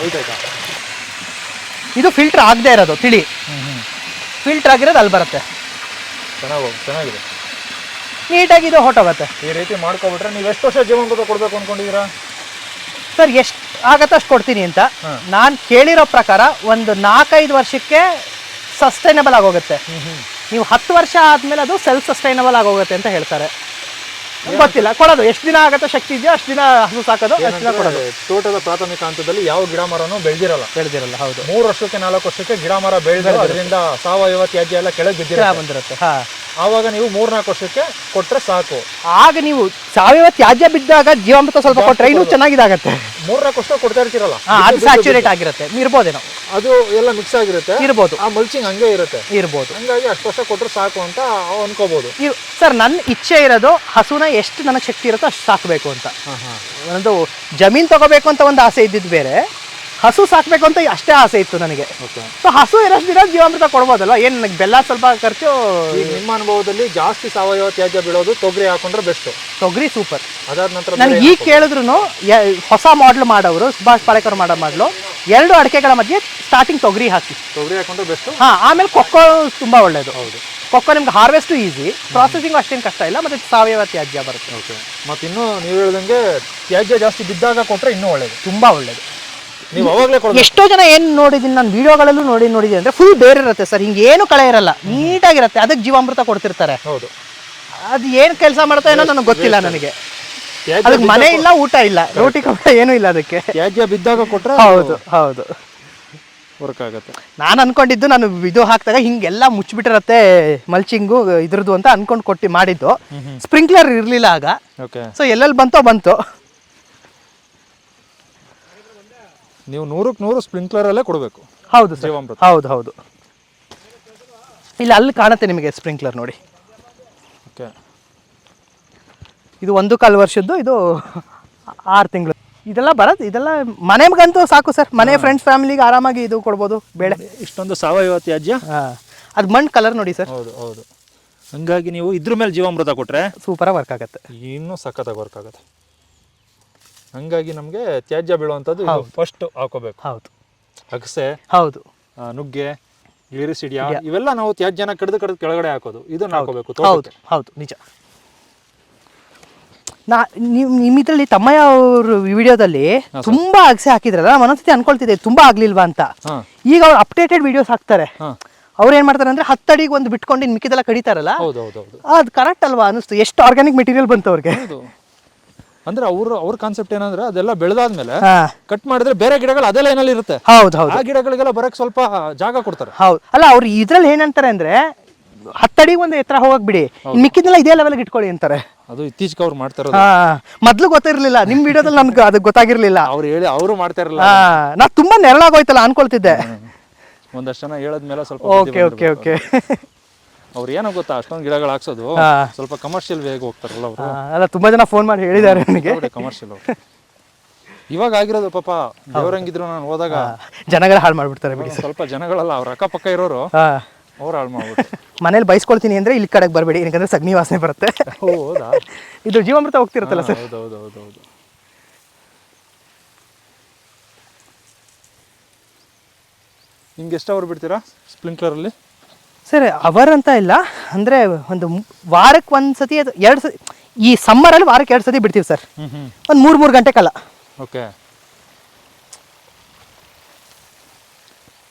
ಹೋಯ್ತಾಯ್ತಾ? ಇದು ಫಿಲ್ಟರ್ ಆಗದೆ ಇರೋದು ತಿಳಿ. ಫಿಲ್ಟರ್ ಆಗಿರೋದು ಅಲ್ಲಿ ಬರುತ್ತೆ. ಚೆನ್ನಾಗಿ ಚೆನ್ನಾಗಿದೆ. ನೀಟಾಗಿ ಇದು ಹೊಟ್ಟೋಗುತ್ತೆ ಈ ರೀತಿ ಮಾಡ್ಕೊಬಿಟ್ರೆ ನೀವು ಎಷ್ಟು ವರ್ಷ ಜೀವನ ಕೊಡಬೇಕು ಅಂದ್ಕೊಂಡಿದ್ದೀರಾ ಸರ್ ಎಷ್ಟು ಆಗತ್ತೆ ಅಷ್ಟು ಕೊಡ್ತೀನಿ ಅಂತ. ನಾನು ಕೇಳಿರೋ ಪ್ರಕಾರ ಒಂದು ನಾಲ್ಕೈದು ವರ್ಷಕ್ಕೆ ಸಸ್ಟೈನಬಲ್ ಆಗೋಗುತ್ತೆ. ನೀವು ಹತ್ತು ವರ್ಷ ಆದಮೇಲೆ ಅದು ಸೆಲ್ಫ್ ಸಸ್ಟೈನಬಲ್ ಆಗೋಗುತ್ತೆ ಅಂತ ಹೇಳ್ತಾರೆ. ಗೊತ್ತಿಲ್ಲ ಕೊಡೋದು. ಎಷ್ಟು ದಿನ ಆಗತ್ತೆ ಶಕ್ತಿ ಇದೆಯೋ ಅಷ್ಟು ದಿನ ಹಸು ಸಾಕೋದು ಅಷ್ಟು ದಿನ ಕೊಡೋದು. ತೋಟದ ಪ್ರಾಥಮಿಕ ಹಂತದಲ್ಲಿ ಯಾವ ಗಿಡ ಮರನೂ ಬೆಳೆದಿರಲ್ಲ. ಬೆಳೆದಿರಲ್ಲ ಹೌದು. ಮೂರು ವರ್ಷಕ್ಕೆ ನಾಲ್ಕು ವರ್ಷಕ್ಕೆ ಗಿಡ ಮರ ಬೆಳೆದಿರೋದ್ರಿಂದ ಅದರಿಂದ ಸಾವಯವ ತ್ಯಾಜ್ಯ ಎಲ್ಲ ಕೆಳಗೆ ಬಿದ್ದಿರ ಬಂದಿರುತ್ತೆ ಹಾ. ಆವಾಗ ನೀವು ಮೂರ್ನಾಲ್ಕು ವರ್ಷಕ್ಕೆ ಕೊಟ್ರೆ ಸಾಕು. ಆಗ ನೀವು ಸಾವಯವ ತ್ಯಾಜ್ಯ ಬಿದ್ದಾಗ ಜೀವಾಮೃತ ಸ್ವಲ್ಪ ಕೊಟ್ಟರೆ ಇನ್ನೂ ಚೆನ್ನಾಗಿದಾಗತ್ತೆ. ಮೂರ್ನಾಲ್ಕು ವರ್ಷ ಕೊಡ್ತಾ ಇರ್ತೀರಲ್ಲ? ಹಾ ಅದು ಸ್ಯಾಚುರೇಟ್ ಆಗಿರುತ್ತೆ. ಇರ್ಬೋದೇನೋ. ಅದು ಎಲ್ಲ ಮಿಕ್ಸ್ ಆಗಿರುತ್ತೆ. ಇರ್ಬೋದು. ಆ ಮಲ್ಚಿಂಗ್ ಹಂಗೆ ಇರುತ್ತೆ. ಇರ್ಬೋದು. ಹಂಗಾಗಿ ಅಷ್ಟು ವರ್ಷ ಕೊಟ್ಟರೆ ಸಾಕು ಅಂತ ಅನ್ಕೋಬಹುದು ಸರ್ ನನ್ನ ಇಚ್ಛೆ ಇರೋದು ಹಸುನ ಎಷ್ಟು ನನಗೆ ಶಕ್ತಿ ಇರುತ್ತೋ ಅಷ್ಟು ಸಾಕಬೇಕು ಅಂತ. ಒಂದು ಜಮೀನು ತಗೋಬೇಕು ಅಂತ ಒಂದು ಆಸೆ ಇದ್ದಿದ್ದು ಬೇರೆ. ಹಸು ಸಾಕಬೇಕು ಅಂತ ಅಷ್ಟೇ ಆಸೆ ಇತ್ತು ನನಗೆ. ಸೊ ಹಸು ಇರೋಷ್ಟು ದಿನ ಜೀವಾಮೃತ ಕೊಡ್ಬೋದಲ್ಲ? ಏನು ನನಗೆ ಬೆಲ್ಲ ಸ್ವಲ್ಪ ಖರ್ಚು? ಈಗ ನಿಮ್ಮ ಅನುಭವದಲ್ಲಿ ಜಾಸ್ತಿ ಸಾವಯವ ತ್ಯಾಜ್ಯ ಬೀಳೋದು ತೊಗರಿ ಹಾಕೊಂಡ್ರೆ ಬೆಸ್ಟ್ ತೊಗರಿ ಸೂಪರ್ ಅದಾದ ನಂತರ ನನಗೆ ಈಗ ಕೇಳಿದ್ರು ಹೊಸ ಮಾಡ್ಲ್ ಮಾಡೋರು ಸುಭಾಷ್ ಪಾಳೇಕರ್ ಮಾಡೋ ಮಾಡ್ಲು ಎರಡು ಅಡಿಕೆಗಳ ಮಧ್ಯೆ ಸ್ಟಾರ್ಟಿಂಗ್ ತೊಗರಿ ಹಾಕಿ. ತೊಗರಿ ಹಾಕೊಂಡ್ರೆ ಬೆಸ್ಟ್ ಹಾ ಆಮೇಲೆ ಕೊಕ್ಕೋ ತುಂಬಾ ಒಳ್ಳೇದು. ಹೌದು. ಕೊಕ್ಕೋ ನಿಮ್ಗೆ ಹಾರ್ವೆಸ್ಟ್ ಈಸಿ ಪ್ರಾಸೆಸಿಂಗ್ ಅಷ್ಟೇನು ಕಷ್ಟ ಇಲ್ಲ ಮತ್ತೆ ಸಾವಯವ ತ್ಯಾಜ್ಯ ಬರುತ್ತೆ. ಓಕೆ ಮತ್ತು ಇನ್ನೂ ನೀವು ಹೇಳಿದಂಗೆ ತ್ಯಾಜ್ಯ ಜಾಸ್ತಿ ಬಿದ್ದಾಗ ಕೊಟ್ಟರೆ ಇನ್ನೂ ಒಳ್ಳೇದು. ತುಂಬಾ ಒಳ್ಳೇದು. ನೀವು ಅವಾಗಲೇ ಕೊಡ್ಬೇಕು. ಎಷ್ಟೋ ಜನ ಏನು ನೋಡಿದ್ದೀನಿ ನಾನು ವಿಡಿಯೋಗಳಲ್ಲೂ ನೋಡಿ ನೋಡಿದೀನಿ ಅಂದ್ರೆ ಫುಲ್ ಬೇರೆ ಇರುತ್ತೆ ಸರ್. ಹಿಂಗೆ ಏನು ಕಳೆ ಇರಲ್ಲ. ನೀಟಾಗಿರುತ್ತೆ. ಅದಕ್ಕೆ ಜೀವಾಮೃತ ಕೊಡ್ತಿರ್ತಾರೆ. ಹೌದು. ಅದು ಏನು ಕೆಲಸ ಮಾಡ್ತಾ ಏನೋ ನನಗೆ ಗೊತ್ತಿಲ್ಲ ನನಗೆ. ತ್ಯಾಜ್ಯ ಅದಕ್ಕೆ ಮನೆ ಇಲ್ಲ ಊಟ ಇಲ್ಲ. ರೋಟಿ ಕಪ್ಪ ಏನು ಇಲ್ಲ ಅದಕ್ಕೆ. ತ್ಯಾಜ್ಯ ಬಿದ್ದಾಗ ಕೊಟ್ರೆ ಹೌದು ಹೌದು. ವರ್ಕ್ ಆಗುತ್ತೆ. ನಾನು ಅನ್ಕೊಂಡಿದ್ದು ನಾನು ಇದು ಹಾಕಿದಾಗ ಹಿಂಗೆಲ್ಲ ಮುಚ್ಚಿಬಿಟ್ಟಿರತ್ತೆ ಮಲ್ಚಿಂಗು ಇದ್ರದ್ದು ಅಂತ ಅನ್ಕೊಂಡು ಕೊಟ್ಟು ಮಾಡಿದ್ದು. ಸ್ಪ್ರಿಂಕ್ಲರ್ ಇರಲಿಲ್ಲ ಆಗ. ಓಕೆ ಸೊ ಎಲ್ಲೆಲ್ಲಿ ಬಂತೋ ಬಂತು. ನೀವು ನೂರಕ್ಕೆ ನೂರು ಸ್ಪ್ರಿಂಕ್ಲರಲ್ಲೇ ಕೊಡಬೇಕು. ಹೌದು ಸರ್. ಜೀವಾಮೃತ. ಹೌದು ಹೌದು. ಇಲ್ಲಿ ಅಲ್ಲಿ ಕಾಣುತ್ತೆ ನಿಮಗೆ ಸ್ಪ್ರಿಂಕ್ಲರ್ ನೋಡಿ. ಓಕೆ. ಇದು ಒಂದು ಕಾಲು ವರ್ಷದ್ದು ಇದು ಆರು ತಿಂಗಳು. ಇದೆಲ್ಲ ಬರತ್ತೆ ಇದೆಲ್ಲ ಮನೆಗಂತೂ ಸಾಕು ಸರ್. ಮನೆ ಫ್ರೆಂಡ್ಸ್ ಫ್ಯಾಮಿಲಿಗೆ ಆರಾಮಾಗಿ ಇದು ಕೊಡ್ಬೋದು ಬೇಳೆ. ಇಷ್ಟೊಂದು ಸಾವಯವ ತ್ಯಾಜ್ಯ. ಅದು ಮಣ್ಣು ಕಲರ್ ನೋಡಿ ಸರ್. ಹೌದು ಹೌದು. ಹಂಗಾಗಿ ನೀವು ಇದ್ರ ಮೇಲೆ ಜೀವಾಮೃತ ಕೊಟ್ಟರೆ ಸೂಪರಾಗಿ ವರ್ಕ್ ಆಗುತ್ತೆ. ಇನ್ನೂ ಸಖತ್ತಾಗಿ ವರ್ಕ್ ಆಗುತ್ತೆ. ಹಂಗಾಗಿ ನಮಗೆ ತ್ಯಾಜ್ಯ ಬೀಳುವಂಥದ್ದು ಫಸ್ಟ್ ಹಾಕೋಬೇಕು. ಹೌದು. ಅಗಸೆ ಹೌದು. ನುಗ್ಗೆ ಗ್ಲಿರಿಸಿಡಿಯಾ ಇವೆಲ್ಲ ನಾವು ತ್ಯಾಜ್ಯನ ಕಡ್ದು ಕಡ್ದು ಕೆಳಗಡೆ ಹಾಕೋದು. ಇದನ್ನ ಹಾಕೋಬೇಕು ಹೌದು. ಹೌದು. ನಿಜ. ನಾ ನಿಮ್ ಇದರಲ್ಲಿ ತಮ್ಮಯ್ಯ ಅವ್ರ ವಿಡಿಯೋದಲ್ಲಿ ತುಂಬಾ ಅಗಸೆ ಹಾಕಿದ್ರಲ್ಲ? ಮನಸ್ಥಿತಿ ಅನ್ಕೊಳ್ತಿದೆ ಅನ್ಕೊಳ್ತಿದ್ದೆ ತುಂಬಾ ಆಗ್ಲಿಲ್ವಾ ಅಂತ. ಈಗ ಅವ್ರು ಅಪ್ಡೇಟೆಡ್ ವಿಡಿಯೋಸ್ ಹಾಕ್ತಾರೆ. ಅವ್ರು ಏನ್ ಮಾಡ್ತಾರೆ ಅಂದ್ರೆ ಹತ್ತಡಿಗೆ ಒಂದು ಬಿಟ್ಕೊಂಡು ಮಿಕ್ಕಿದೆಲ್ಲ ಕಡಿತಾರಲ್ಲ? ಅದು ಕರೆಕ್ಟ್ ಅಲ್ವಾ ಅನಿಸ್ತು ಎಷ್ಟು ಆರ್ಗ್ಯಾನಿಕ್ ಮೆಟೀರಿಯಲ್ ಬಂತು ಅವ್ರಿಗೆ? ಅಂದ್ರೆ ಅವ್ರ ಅವ್ರ ಕಾನ್ಸೆಪ್ಟ್ ಏನಂದ್ರೆ ಅದೆಲ್ಲ ಬೆಳೆದಾದ್ಮೇಲೆ ಕಟ್ ಮಾಡಿದ್ರೆ ಬೇರೆ ಗಿಡಗಳು ಅದೆಲ್ಲ ಏನಲ್ಲಿ ಇರುತ್ತೆ. ಹೌದು ಹೌದು. ಆ ಗಿಡಗಳಿಗೆಲ್ಲ ಬರಕ್ ಸ್ವಲ್ಪ ಜಾಗ ಕೊಡ್ತಾರೆ. ಹೌದು. ಅಲ್ಲ ಅವ್ರು ಇದ್ರಲ್ಲಿ ಏನಂತಾರೆ ಅಂದ್ರೆ ಹತ್ತಡಿ ಒಂದು ಎತ್ತರ ಹೋಗಕ್ ಬಿಡಿ. ಇನ್ ಮಿಕ್ಕಿದ್ದೆಲ್ಲ ಇದೇ ಲೆವೆಲ್ ಇಟ್ಕೊಳ್ಳಿ ಅಂತಾರೆ. ಅದು ಇತ್ತೀಚೆಗೆ ಅವ್ರು ಮಾಡ್ತಾರ ಮೊದ್ಲು ಗೊತ್ತಿರ್ಲಿಲ್ಲ. ನಿಮ್ ವಿಡಿಯೋದಲ್ಲಿ ನನ್ಗೆ ಅದು ಗೊತ್ತಾಗಿರ್ಲಿಲ್ಲ. ಅವ್ರು ಹೇಳಿ ಅವರು ಮಾಡ್ತಾ ಇರಲ್ಲ ಹಾ. ನಾ ತುಂಬಾ ನೆರಳಾಗೋಯ್ತಲ್ಲ ಅನ್ಕೊಳ್ತಿದ್ದೆ. ಒಂದಷ್ಟು ಜನ ಹೇಳದ್ಮೇಲೆ ಸ್ವಲ್ಪ ಓಕೆ ಓಕೆ ಓಕೆ. ಅವ್ರು ಏನೋ ಗೊತ್ತಾ ಅಷ್ಟೊಂದು ಗಿಡಗಳು ಹಾಕ್ಸೋದು ಸ್ವಲ್ಪ ಕಮರ್ಷಿಯಲ್ ವೇಗ ಹೋಗ್ತಾರಲ್ಲ ಅವರು. ಅಲ್ಲ ತುಂಬಾ ಜನ ಫೋನ್ ಮಾಡಿ ಹೇಳಿದ್ದಾರೆ ನನಗೆ. ಕಮರ್ಷಿಯಲ್ ಇವಾಗ ಆಗಿರೋದು ಪಾಪ ದೇವ್ರಂಗಿದ್ರು ನಾನು ಹೋದಾಗ ಜನಗಳ ಹಾಳು ಮಾಡ್ಬಿಡ್ತಾರೆ ಬಿಡಿ ಸ್ವಲ್ಪ ಜನಗಳಲ್ಲ ಅವ್ರ ಅಕ್ಕಪಕ್ಕ ಇರೋರು ಅವ್ರು ಹಾಳು ಮಾಡ್ಬಿಟ್ಟು ಮನೇಲಿ ಬೈಸ್ಕೊಳ್ತೀನಿ ಅಂದ್ರೆ ಇಲ್ಲಿ ಕಡೆಗೆ ಬರಬೇಡಿ ಯಾಕಂದ್ರೆ ಸಗ್ನಿ ವಾಸನೆ ಬರುತ್ತೆ. ಹೌದಾ? ಇದು ಜೀವಾಮೃತ ಹೋಗ್ತಿರುತ್ತಲ್ಲ ಸರ್? ಹೌದು ಹೌದು ಹೌದು. ಹೌದು ನಿಮ್ಗೆ ಎಷ್ಟು ಅವರ್ ಬಿಡ್ತೀರಾ ಸ್ಪ್ರಿಂಕ್ಲರ್ ಅಲ್ಲಿ ಸರ್ ಅವರ್ ಅಂತ ಇಲ್ಲ. ಅಂದ್ರೆ ಒಂದು ವಾರಕ್ಕೆ ಒಂದು ಸತಿ ಅದು ಎರಡು ಸತಿ ಈ ಸಮ್ಮರಲ್ಲಿ ವಾರಕ್ಕೆ ಎರಡು ಸತಿ ಬಿಡ್ತೀವಿ ಸರ್. ಒಂದ್ ಮೂರ್ ಮೂರು ಗಂಟೆ ಕಾಲ. ಓಕೆ.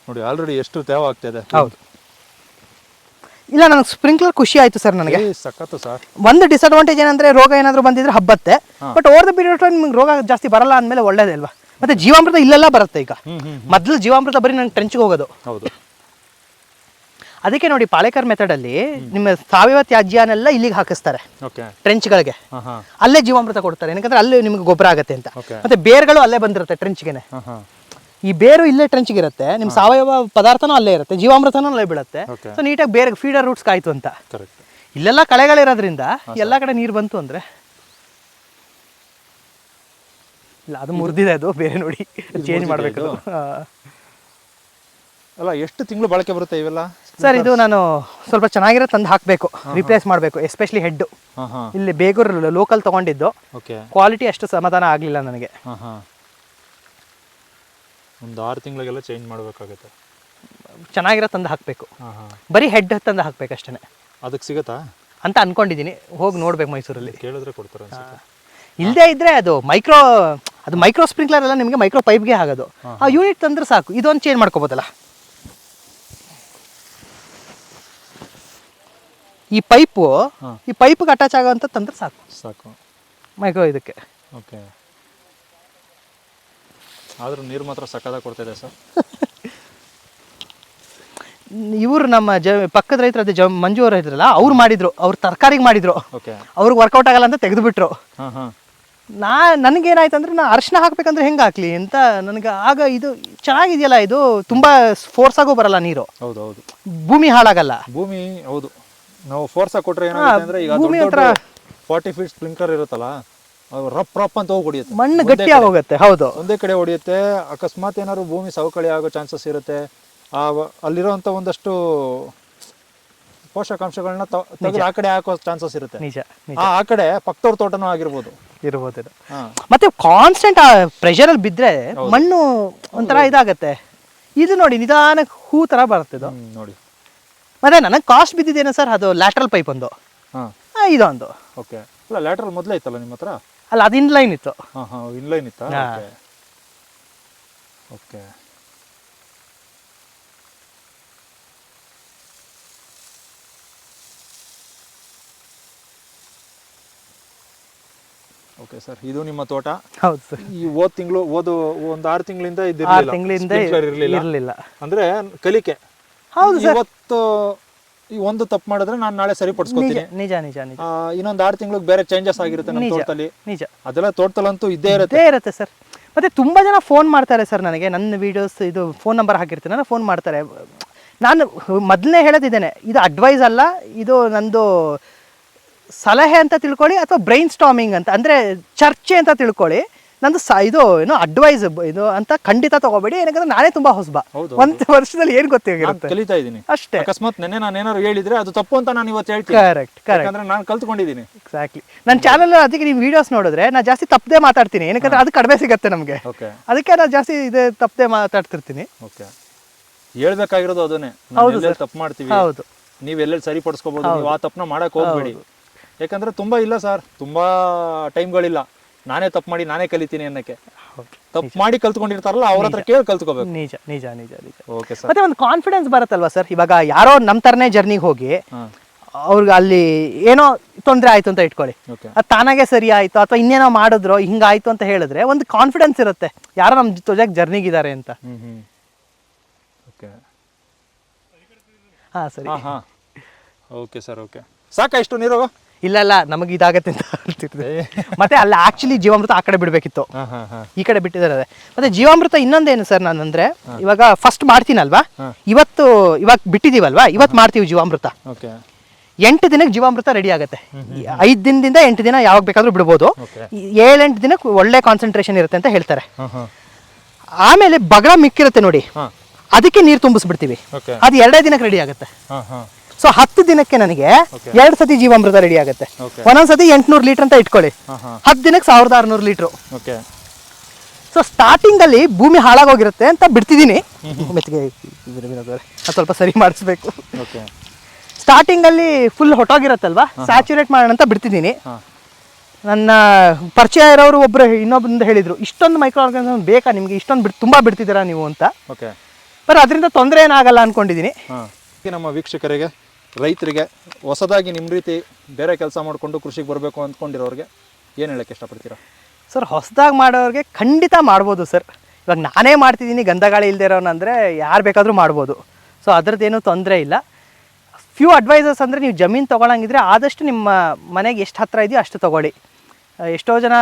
ನೋಡಿ ಆಲ್ರೆಡಿ ಎಷ್ಟು ತೇವ ಆಗ್ತಿದೆ ಹೌದು. ಇಲ್ಲ ನನಗೆ ಸ್ಪ್ರಿಂಕ್ಲರ್ ಖುಷಿ ಆಯ್ತು ಸರ್ ನನಗೆ. ಸಖತ್ತು ಸರ್. ಒಂದು ಡಿಸಡ್ವಾಂಟೇಜ್ ಏನಂದ್ರೆ ರೋಗ ಏನಾದರೂ ಬಂದಿದ್ರೆ ಹಬ್ಬತ್ತೆ. ಬಟ್ ಓವರ್ ದ ಪೀರಿಯಡ್ ನಿಮ್ಗೆ ರೋಗ ಜಾಸ್ತಿ ಬರಲ್ಲ ಅಂದಮೇಲೆ ಒಳ್ಳೇದೇ ಅಲ್ವಾ? ಮತ್ತೆ ಜೀವಾಮೃತ ಇಲ್ಲೆಲ್ಲ ಬರುತ್ತೆ ಈಗ. ಮೊದಲು ಜೀವಾಮೃತ ಬರೀ ನಂಗೆ ಟ್ರೆಂಚ್ಗೆ ಹೋಗೋದು. ಹೌದು. ಅದಕ್ಕೆ ನೋಡಿ ಪಾಲೇಕರ್ ಮೆಥಡಲ್ಲಿ ನಿಮ್ಮ ಸಾವಯವ ತ್ಯಾಜ್ಯನೆಲ್ಲ ಇಲ್ಲಿಗೆ ಹಾಕಿಸ್ತಾರೆ. ಟ್ರೆಂಚ್ಗಳಿಗೆ ಅಲ್ಲೇ ಜೀವಾಮೃತ ಕೊಡ್ತಾರೆ. ಏನಕ್ಕೆ ಅಲ್ಲಿ ನಿಮ್ಗೆ ಗೊಬ್ಬರ ಆಗುತ್ತೆ ಅಂತ. ಮತ್ತೆ ಬೇರ್ಗಳು ಅಲ್ಲೇ ಬಂದಿರುತ್ತೆ ಟ್ರೆಂಚ್ಗೆನೆ ಈ ಬೇರು ಇಲ್ಲೇ ಟ್ರೆಂಚ್ಗೆ ಇರುತ್ತೆ ನಿಮ್ಮ ಸಾವಯವ ಪದಾರ್ಥನೂ ಅಲ್ಲೇ ಇರುತ್ತೆ ಜೀವಾಮೃತನೂ ಅಲ್ಲೇ ಬೀಳುತ್ತೆ. ಸೊ ನೀಟಾಗಿ ಬೇರೆ ಫೀಡರ್ ರೂಟ್ಸ್ ಕಾಯ್ತು ಅಂತ. ಇಲ್ಲೆಲ್ಲ ಕಳೆಗಳಿರೋದ್ರಿಂದ ಎಲ್ಲ ಕಡೆ ನೀರು ಬಂತು ಅಂದ್ರೆ ಇಲ್ಲ ಅದು ಮುರಿದಿದೆ ಅದು ಬೇರೆ ನೋಡಿ ಚೇಂಜ್ ಮಾಡಬೇಕು ಅಲ್ಲ ಎಷ್ಟು ತಿಂಗಳು ಬಳಕೆ ಬರುತ್ತೆ ಇವೆಲ್ಲ? ಸರ್ ಇದು ನಾನು ಸ್ವಲ್ಪ ಚೆನ್ನಾಗಿರೋ ತಂದು ಹಾಕಬೇಕು. ರಿಪ್ಲೇಸ್ ಮಾಡಬೇಕು ಎಸ್ಪೆಷಲಿ ಹೆಡ್ ಇಲ್ಲಿ ಬೇಗೂರು ಲೋಕಲ್ ತಗೊಂಡಿದ್ದು. ಕ್ವಾಲಿಟಿ ಅಷ್ಟು ಸಮಾಧಾನ ಆಗಲಿಲ್ಲ ನನಗೆ. ಒಂದು ಆರು ತಿಂಗಳಿಗೆಲ್ಲ ಚೇಂಜ್ ಮಾಡಬೇಕಾಗುತ್ತೆ. ಚೆನ್ನಾಗಿರೋ ತಂದು ಹಾಕಬೇಕು. ಬರೀ ಹೆಡ್ ತಂದು ಹಾಕ್ಬೇಕು ಅಷ್ಟೇ ಅದಕ್ಕೆ ಸಿಗತ್ತಾ? ಅಂತ ಅನ್ಕೊಂಡಿದ್ದೀನಿ. ಹೋಗಿ ನೋಡ್ಬೇಕು ಮೈಸೂರಲ್ಲಿ. ಕೇಳಿದ್ರೆ ಕೊಡ್ತಾರೆ ಇಲ್ಲದೆ ಇದ್ರೆ ಅದು ಮೈಕ್ರೋ ಅದು ಮೈಕ್ರೋ ಸ್ಪ್ರಿಂಕ್ಲರ್ ಎಲ್ಲ ನಿಮಗೆ ಮೈಕ್ರೋ ಪೈಪ್ಗೆ ಆಗೋದು. ಆ ಯೂನಿಟ್ ತಂದ್ರೆ ಸಾಕು. ಇದೊಂದು ಚೇಂಜ್ ಮಾಡ್ಕೋಬೋದಲ್ಲ. ಈ ಪೈಪು ಈ ಪೈಪ್ಗೆ ಅಟ್ಯಾಚ್ ಆಗೋಂಥ ತಂದ್ರೆ ಸಾಕು. ಸಾಕು. ಮೈಕ್ರೋ ಇದಕ್ಕೆ. ಓಕೆ. ಆದರೂ ನೀರು ಮಾತ್ರ ಸಕ್ಕದ ಕೊಡ್ತಿದೆ ಸರ್. ಇವರು ನಮ್ಮ ಜ ಪಕ್ಕದ ರೈತರು ಅದೇ ಜ ಮಂಜು ಅವರು ಇದ್ರಲ್ಲ ಅವ್ರು ಮಾಡಿದ್ರು ಅವ್ರು ತರಕಾರಿಗೆ ಮಾಡಿದ್ರು. ಓಕೆ. ಅವ್ರಿಗೆ ವರ್ಕೌಟ್ ಆಗಲ್ಲ ಅಂತ ತೆಗೆದುಬಿಟ್ರು. ಹಾ ಹಾ. ನಾ ನನಗೇನಾಯ್ತು ಅಂದ್ರೆ ನಾ ಅರ್ಶನ ಹಾಕ್ಬೇಕಂದ್ರೆ ಹೆಂಗೆ ಹಾಕ್ಲಿ ಅಂತ ನನಗೆ ಆಗ ಇದು ಚೆನ್ನಾಗಿದೆಯಲ್ಲ ಇದು ತುಂಬ ಫೋರ್ಸ್ ಆಗೋ ಬರಲ್ಲ ನೀರು. ಹೌದು ಹೌದು. ಭೂಮಿ ಹಾಳಾಗಲ್ಲ. ಭೂಮಿ ಹೌದು. ನಾವು ಫೋರ್ಸ್ ಕೊಟ್ರೆ ಏನಾಗುತ್ತೆ ಅಂದ್ರೆ ಈಗ ಭೂಮಿ ದೊಡ್ಡ ಫಾರ್ಟಿ ಫೀಟ್ ಸ್ಪ್ರಿಂಕ್ಲರ್ ಇರುತ್ತಲ್ಲ ಅದು ರಪ್ ರಪ್ ಅಂತ ಹೋಗಿ ಹೊಡಿಯುತ್ತೆ ಮಣ್ಣು ಗಟ್ಟಿಯಾಗಿ ಹೋಗುತ್ತೆ ಹೌದು. ಒಂದೇ ಕಡೆ ಹೊಡಿಯುತ್ತೆ ಅಕಸ್ಮಾತ್ ಏನಾದ್ರು ಭೂಮಿ ಸವಕಳಿ ಆಗೋ ಚಾನ್ಸಸ್ ಇರುತ್ತೆ. ಆ ಅಲ್ಲಿರುವಂತ ಅಲ್ಲಿರೋಂಥ ಒಂದಷ್ಟು ಪೋಷಕಾಂಶಗಳನ್ನ ತೆಗೆದು ಆ ಕಡೆ ಹಾಕೋ ಚಾನ್ಸಸ್ ಇರುತ್ತೆ. ನಿಜ ಆ ಆ ಕಡೆ ಪಕ್ಕದವ್ರ ತೋಟನೂ ಆಗಿರ್ಬೋದು. ಇರ್ಬೋದು ಮತ್ತೆ ಕಾನ್ಸ್ಟೆಂಟ್ ಆ ಪ್ರೆಷರಲ್ಲಿ ಬಿದ್ರೆ ಮಣ್ಣು ಒಂಥರ ಇದಾಗತ್ತೆ. ಇದು ನೋಡಿ ನಿಧಾನಕ್ಕೆ ಹೂ ತರ ಬರುತ್ತೆ ಇದು ನೋಡಿ. ಮತ್ತೆ ನನಗೆ ಕಾಸ್ಟ್ ಬಿದ್ದಿದ್ದೇನೆ ಸರ್ ಅದು ಲ್ಯಾಟ್ರಲ್ ಪೈಪ್ ಒಂದು. ಹಾ. ಆ, ಇದೊಂದು ಓಕೆ ಅಲ್ಲ ಲ್ಯಾಟ್ರಲ್ ಮೊದಲೇ ಇತ್ತಲ್ಲ ನಿಮ್ಮ ಹತ್ರ? ಅಲ್ಲ ಅದು ಇನ್ಲೈನ್ ಇತ್ತು. ಹಾ ಹಾ ಇನ್ಲೈನ್ ಇತ್ತಾ? ಹಾ. ಓಕೆ ಓಕೆ ಓಕೆ ಸರ್ ಇದು ನಿಮ್ಮ ತೋಟ? ಹೌದು ಸರ್ ಈ ಓದ್ ತಿಂಗಳು ಓದು ಒಂದು ಆರು ತಿಂಗಳಿಂದ ಆರು ಇದಿರಲಿಲ್ಲ ತಿಂಗಳಿಂದ ಇರಲಿಲ್ಲ. ಇರಲಿಲ್ಲ. ಅಂದ್ರೆ ಕಲಿಕೆ. ಹೌದು ಇವತ್ತು ಈ ಒಂದು ತಪ್ಪು ಮಾಡಿದ್ರೆ ನಾನು ನಾಳೆ ಸರಿಪಡಿಸ್ಕೊತೀನಿ. ನಿಜ ನಿಜ ನಿಜ ಇನ್ನೊಂದು ಆರು ತಿಂಗಳಿಗೆ ಬೇರೆ ಚೇಂಜಸ್ ಆಗಿರುತ್ತೆ ನಮ್ಮ. ತೋಟದಲ್ಲಿ. ನಿಜ. ಅದೆಲ್ಲ ತೋಟದಲ್ಲಂತೂ ಇದ್ದೇ ಇರುತ್ತೆ. ಇರುತ್ತೆ ಸರ್. ಮತ್ತೆ ತುಂಬಾ ಜನ ಫೋನ್ ಮಾಡ್ತಾರೆ ಸರ್ ನನಗೆ. ನನ್ನ ವಿಡಿಯೋಸ್ ಇದು ಫೋನ್ ನಂಬರ್ ಹಾಕಿರ್ತೀನಿ. ನಾನು ಫೋನ್ ಮಾಡ್ತಾರೆ. ನಾನು ಮೊದಲನೇ ಹೇಳೋದಿದ್ದೇನೆ ಇದು ಅಡ್ವೈಸ್ ಅಲ್ಲ ಇದು ನಂದು ಸಲಹೆ ಅಂತ ತಿಳ್ಕೊಳ್ಳಿ ಅಥವಾ ಬ್ರೈನ್ ಸ್ಟಾಮಿಂಗ್ ಅಂತ. ಅಂದರೆ ಚರ್ಚೆ ಅಂತ ತಿಳ್ಕೊಳ್ಳಿ. ನಂದು ಸ ಇದು ಏನೋ ಅಡ್ವೈಸ್ ಇದು ಅಂತ ಖಂಡಿತ ತಗೋಬೇಡಿ. ಏನಂದ್ರೆ ನಾನೇ ತುಂಬಾ ಹೊಸಬ. ಹೌದು, ಒಂದು ವರ್ಷದಲ್ಲಿ ಏನ್ ನಾನು ಗೊತ್ತಿರುತ್ತೆ ಕಲಿತಾ ಇದ್ದೀನಿ. ಅಷ್ಟೇ. ಅಕಸ್ಮಾತ್ ನೆನ್ನೆ ನಾನು ಏನಾದ್ರು ಹೇಳಿದ್ರೆ ಅದು ತಪ್ಪು ಅಂತ ನಾನು ಇವತ್ತು ಹೇಳ್ತೀನಿ. ಕರೆಕ್ಟ್ ಕರೆಕ್ಟ್ ಯಾಕಂದ್ರೆ ನಾನು ಕಲ್ತ್ಕೊಂಡಿದ್ದೀನಿ. ಎಕ್ಸಾಕ್ಟ್ಲಿ ನನ್ನ ಚಾನಲ್ ಅದಕ್ಕೆ ನೀವು ವಿಡಿಯೋಸ್ ನೋಡಿದ್ರೆ ನಾನು ಜಾಸ್ತಿ ತಪ್ಪದೆ ಮಾತಾಡ್ತೀನಿ. ಏನಕ್ಕಂದ್ರೆ ಅದು ಕಡಿಮೆ ಸಿಗತ್ತೆ ನಮಗೆ. ಓಕೆ ಅದಕ್ಕೆ ನಾನು ಜಾಸ್ತಿ ಇದೆ ತಪ್ಪದೆ ಮಾತಾಡ್ತಿರ್ತೀನಿ. ಓಕೆ ಹೇಳ್ಬೇಕಾಗಿರೋದು ಅದನ್ನೇ. ನಾವು ಎಲ್ಲೆಲ್ಲಿ ತಪ್ಪು ಮಾಡ್ತೀವಿ? ಹೌದು. ನೀವು ಎಲ್ಲೆಲ್ಲಿ ಸರಿಪಡಿಸ್ಕೋಬಹುದು ನೀವು ಆ ತಪ್ಪನ್ನ ಮಾಡಕ್ ಹೋಗ್ಬೇಡಿ. ಯಾಕಂದ್ರೆ ತುಂಬಾ ಇಲ್ಲ ಸರ್. ತುಂಬಾ ಟೈಮ್ಗಳಿಲ್ಲ. ನಾನೇ ತಪ್ಪು ಮಾಡಿ ನಾನೇ ಕಲಿತೀನಿ ಅನ್ನಕ್ಕೆ. ತಪ್ಪು ಮಾಡಿ ಕಲ್ತ್ಕೊಂಡಿರ್ತಾರಲ್ಲ ಅವ್ರ ಹತ್ರ ಕೇಳಿ ಕಲ್ತ್ಕೋಬೇಕು. ನಿಜ ನಿಜ ನಿಜ ನಿಜ. ಓಕೆ ಸರ್ ಮತ್ತೆ ಒಂದು ಕಾನ್ಫಿಡೆನ್ಸ್ ಬರುತ್ತಲ್ವಾ ಸರ್ ಇವಾಗ ಯಾರೋ ನಮ್ಮ ತರನೇ ಜರ್ನಿಗೆ ಹೋಗಿ ಅವ್ರಿಗೆ ಅಲ್ಲಿ ಏನೋ ತೊಂದರೆ ಆಯ್ತು ಅಂತ ಇಟ್ಕೊಳ್ಳಿ. ಅದು ತಾನಾಗೆ ಸರಿ ಆಯ್ತು ಅಥವಾ ಇನ್ನೇನೋ ಮಾಡಿದ್ರು ಹಿಂಗಾಯ್ತು ಅಂತ ಹೇಳಿದ್ರೆ ಒಂದು ಕಾನ್ಫಿಡೆನ್ಸ್ ಇರುತ್ತೆ. ಯಾರೋ ನಮ್ಮ ಜೊತೆಗೆ ಜರ್ನಿಗಿದ್ದಾರೆ ಅಂತ. ಹಾ ಹ್ಞೂ ಓಕೆ ಹಾಂ ಸರಿ. ಹಾ ಹಾಂ. ಓಕೆ ಸರ್ ಓಕೆ ಸಾಕಾ ಇಷ್ಟು ನೀರು? ಇಲ್ಲ ಇಲ್ಲ ನಮಗೆ ಇದಾಗತ್ತೆ ಅಂತ ಹೇಳ್ತಿರ್ತಾರೆ ಮತ್ತೆ ಅಲ್ಲಿ ಆಕ್ಚುಲಿ ಜೀವಾಮೃತ ಆ ಕಡೆ ಬಿಡಬೇಕಿತ್ತು. ಈ ಕಡೆ ಬಿಟ್ಟಿದ್ದಾರೆ. ಮತ್ತೆ ಜೀವಾಮೃತ ಇನ್ನೊಂದೇನು ಸರ್ ನಾನು ಅಂದ್ರೆ ಇವಾಗ ಫಸ್ಟ್ ಮಾಡ್ತೀನಲ್ವಾ? ಇವತ್ತು ಇವಾಗ ಬಿಟ್ಟಿದೀವಲ್ವಾ? ಇವತ್ತು ಮಾಡ್ತೀವಿ ಜೀವಾಮೃತ. ಎಂಟು ದಿನಕ್ಕೆ ಜೀವಾಮೃತ ರೆಡಿ ಆಗುತ್ತೆ. ಐದು ದಿನದಿಂದ ಎಂಟು ದಿನ ಯಾವಾಗ ಬೇಕಾದ್ರೂ ಬಿಡ್ಬೋದು. ಏಳೆಂಟು ದಿನಕ್ಕೆ ಒಳ್ಳೆ ಕಾನ್ಸಂಟ್ರೇಷನ್ ಇರುತ್ತೆ ಅಂತ ಹೇಳ್ತಾರೆ. ಆಮೇಲೆ ಬಗಳ ಮಿಕ್ಕಿರುತ್ತೆ ನೋಡಿ. ಅದಕ್ಕೆ ನೀರು ತುಂಬಿಸ್ಬಿಡ್ತೀವಿ. ಅದು ಎರಡೇ ದಿನಕ್ಕೆ ರೆಡಿ ಆಗುತ್ತೆ. ಸೊ ಹತ್ತು ದಿನಕ್ಕೆ ನನಗೆ ಎರಡು ಸತಿ ಜೀವಾಮೃತ ರೆಡಿ ಆಗುತ್ತೆ. ಒಂದೊಂದ್ಸತಿ ಒಂದೊಂದ್ ಸತಿ ಎಂಟ್ನೂರು ಲೀಟರ್ ಅಂತ ಇಟ್ಕೊಳ್ಳಿ. ಹತ್ತು ದಿನಕ್ಕೆ ಸಾವಿರದ ಆರುನೂರು ಲೀಟ್ರು ಓಕೆ ಸೊ ಸ್ಟಾರ್ಟಿಂಗ್ ಅಲ್ಲಿ ಭೂಮಿ ಹಾಳಾಗೋಗಿರುತ್ತೆ ಅಂತ ಬಿಡ್ತಿದ್ದೀನಿ ಮೆತ್ತಿಗೆ ಸ್ವಲ್ಪ ಸರಿ ಮಾಡಿಸ್ಬೇಕು. ಓಕೆ ಸ್ಟಾರ್ಟಿಂಗ್ ಅಲ್ಲಿ ಫುಲ್ ಹೊಟ್ಟೋಗಿರತ್ತಲ್ವಾ? ಸ್ಯಾಚುರೇಟ್ ಮಾಡೋಣ ಅಂತ ಬಿಡ್ತಿದ್ದೀನಿ ನನ್ನ ಪರಿಚಯ ಇರೋರು ಒಬ್ರು ಇನ್ನೊಬ್ಬರಿಂದ ಹೇಳಿದ್ರು ಇಷ್ಟೊಂದು ಮೈಕ್ರೋ ಆರ್ಗಾನಿಸಮ್ ಬೇಕಾ? ನಿಮಗೆ ಇಷ್ಟೊಂದು ಬಿಟ್ಟು ತುಂಬಾ ಬಿಡ್ತಿದ್ದೀರಾ ನೀವು? ಅಂತ. ಓಕೆ ಬಟ್ ಅದರಿಂದ ತೊಂದರೆ ಏನಾಗಲ್ಲ ಅನ್ಕೊಂಡಿದ್ದೀನಿ ನಮ್ಮ ವೀಕ್ಷಕರಿಗೆ ರೈತರಿಗೆ ಹೊಸದಾಗಿ ನಿಮ್ಮ ರೀತಿ ಬೇರೆ ಕೆಲಸ ಮಾಡಿಕೊಂಡು ಕೃಷಿಗೆ ಬರಬೇಕು ಅಂದ್ಕೊಂಡಿರೋರಿಗೆ ಏನು ಹೇಳೋಕ್ಕೆ ಇಷ್ಟಪಡ್ತೀರಾ? ಸರ್ ಹೊಸದಾಗಿ ಮಾಡೋರಿಗೆ ಖಂಡಿತ ಮಾಡ್ಬೋದು ಸರ್. ಇವಾಗ ನಾನೇ ಮಾಡ್ತಿದ್ದೀನಿ ಗಂಧಗಾಳಿ ಇಲ್ಲದೆ ಇರೋನಂದರೆ ಯಾರು ಬೇಕಾದರೂ ಮಾಡ್ಬೋದು. ಸೊ ಅದರದ್ದೇನು ತೊಂದರೆ ಇಲ್ಲ. ಫ್ಯೂ ಅಡ್ವೈಸಸ್ ಅಂದರೆ ನೀವು ಜಮೀನು ತೊಗೊಳಂಗಿದ್ರೆ ಆದಷ್ಟು ನಿಮ್ಮ ಮನೆಗೆ ಎಷ್ಟು ಹತ್ತಿರ ಇದೆಯೋ ಅಷ್ಟು ತೊಗೊಳ್ಳಿ. ಎಷ್ಟೋ ಜನ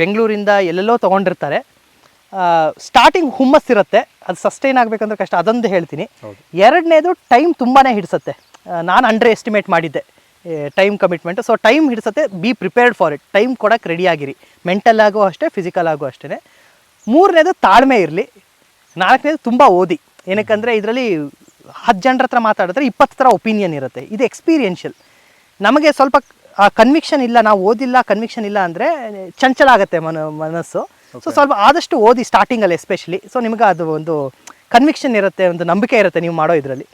ಬೆಂಗಳೂರಿಂದ ಎಲ್ಲೆಲ್ಲೋ ತೊಗೊಂಡಿರ್ತಾರೆ. ಸ್ಟಾರ್ಟಿಂಗ್ ಹುಮ್ಮಸ್ಸಿರುತ್ತೆ. ಅದು ಸಸ್ಟೈನ್ ಆಗಬೇಕಂದ್ರೆ ಕಷ್ಟ. ಅದೊಂದು ಹೇಳ್ತೀನಿ. ಎರಡನೇದು ಟೈಮ್ ತುಂಬಾ ಹಿಡಿಸುತ್ತೆ. ನಾನು ಅಂಡರ್ ಎಸ್ಟಿಮೇಟ್ ಮಾಡಿದ್ದೆ time commitment so time ಹಿಡಿಸುತ್ತೆ be prepared for it time ಕೊಡೋಕ್ಕೆ ರೆಡಿ ಆಗಿರಿ. ಮೆಂಟಲ್ ಆಗೋ ಅಷ್ಟೇ ಫಿಸಿಕಲ್ ಆಗೋ ಅಷ್ಟೇ ಮೂರನೇದು ತಾಳ್ಮೆ ಇರಲಿ. ನಾಲ್ಕನೇದು ತುಂಬ ಓದಿ. ಏನಕ್ಕಂದರೆ ಇದರಲ್ಲಿ ಹತ್ತು ಜನರ ಹತ್ರ ಮಾತಾಡಿದ್ರೆ ಇಪ್ಪತ್ತು ಥರ ಒಪಿನಿಯನ್ ಇರುತ್ತೆ. ಇದು ಎಕ್ಸ್ಪೀರಿಯೆನ್ಷಿಯಲ್ ನಮಗೆ ಸ್ವಲ್ಪ ಆ ಕನ್ವಿಕ್ಷನ್ ಇಲ್ಲ ನಾವು ಓದಿಲ್ಲ ಕನ್ವಿಕ್ಷನ್ ಇಲ್ಲ ಅಂದರೆ ಚಂಚಲ ಆಗುತ್ತೆ ಮನ ಮನಸ್ಸು. ಸೊ ಸ್ವಲ್ಪ ಆದಷ್ಟು ಓದಿ ಸ್ಟಾರ್ಟಿಂಗಲ್ಲಿ ಎಸ್ಪೆಷಲಿ ಸೊ ನಿಮಗೆ ಅದು ಒಂದು ಕನ್ವಿಕ್ಷನ್ ಇರುತ್ತೆ ಒಂದು ನಂಬಿಕೆ ಇರುತ್ತೆ ನೀವು ಮಾಡೋ ಇದರಲ್ಲಿ.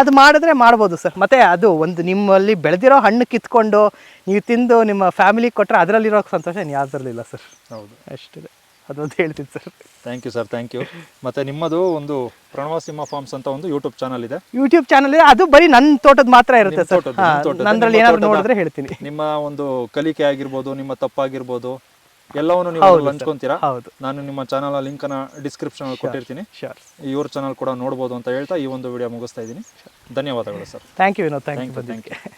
ಅದು ಮಾಡಿದ್ರೆ ಮಾಡ್ಬೋದು ಸರ್. ಮತ್ತೆ ಅದು ಒಂದು ನಿಮ್ಮಲ್ಲಿ ಬೆಳೆದಿರೋ ಹಣ್ಣು ಕಿತ್ಕೊಂಡು ನೀವು ತಿಂದು ನಿಮ್ಮ ಫ್ಯಾಮಿಲಿ ಕೊಟ್ಟರೆ ಅದರಲ್ಲಿರೋ ಸಂತೋಷ ಯಾವುದರಲ್ಲಿಲ್ಲ ಸರ್. ಹೌದು. ಅಷ್ಟಿದೆ. ಅದೊಂದು ಹೇಳ್ತೀನಿ sir. Thank you sir thank you ಮತ್ತೆ ನಿಮ್ಮದು ಒಂದು ಪ್ರಣವಸಿಂಹ ಫಾರ್ಮ್ಸ್ ಅಂತ ಒಂದು ಯೂಟ್ಯೂಬ್ ಚಾನಲ್ ಇದೆ. ಯೂಟ್ಯೂಬ್ ಚಾನಲ್ ಇದೆ. ಅದು ಬರೀ ನನ್ನ ತೋಟದ ಮಾತ್ರ ಇರುತ್ತೆ ಸರ್. ತೋಟದ, ನಂದ್ರಲ್ಲಿ ಏನಾದ್ರು ನೋಡಿದ್ರೆ ಹೇಳ್ತೀನಿ. ನಿಮ್ಮ ಒಂದು ಕಲಿಕೆ ಆಗಿರ್ಬೋದು ನಿಮ್ಮ ತಪ್ಪಾಗಿರ್ಬೋದು ಎಲ್ಲವನ್ನು ನೀವು ಹಂಚ್ಕೊಂತೀರಾ? ಹೌದು. ನಾನು ನಿಮ್ಮ ಚಾನಲ್ ಲಿಂಕ್ ಅನ್ನ ಡಿಸ್ಕ್ರಿಪ್ಷನ್ ಕೊಟ್ಟಿರ್ತೀನಿ. ಇವ್ರ ಚಾನಲ್ ಕೂಡ ನೋಡ್ಬೋದು ಅಂತ ಹೇಳ್ತಾ ಈ ಒಂದು ವಿಡಿಯೋ ಮುಗಿಸ್ತಾ ಇದ್ದೀನಿ. ಧನ್ಯವಾದಗಳು sir. Thank Vinod you thank you